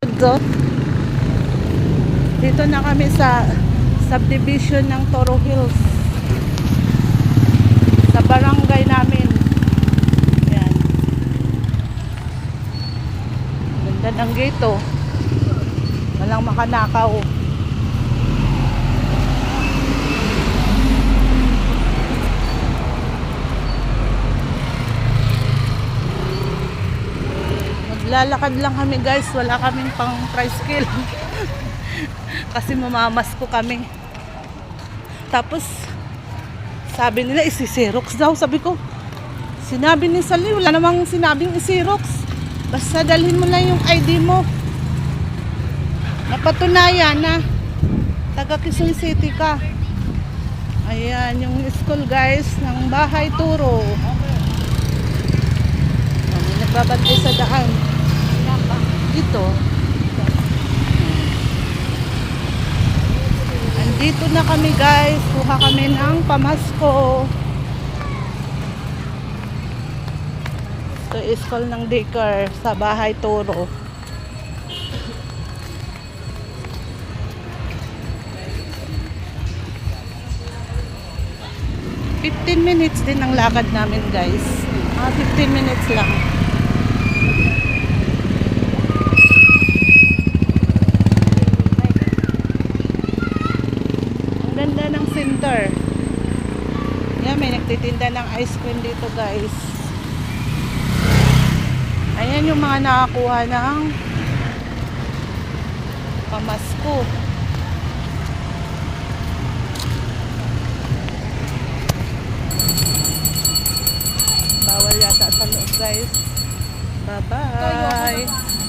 So, dito na kami sa subdivision ng Toro Hills. Sa barangay namin. Yan. Ganda ng gate oh. Walang makanakaw. Maglalakad lang kami guys. Wala kaming pang tricycle. Kasi mamamas ko kami. Tapos, sabi nila isi-xerox daw. Sabi ko, sinabi ni Sally, wala namang sinabing isi-xerox. Basta dalhin mo lang yung ID mo. Napatunayan na taga Quezon City ka. Ayan, yung school guys ng Bahay Turo. Nagbabantay sa daan. Dito. Andito na kami guys. Kuha kami ng pamasko. Ito is school ng daycare sa Bahay Turo. Fifteen minutes din ang lakad namin guys. Mga 15 minutes lang. Ganda ng center. Yan, may nagtitinda ng ice cream dito guys. Ayan yung mga nakakuha ng pamasko. Bawal yata sa loob guys. Bye-bye.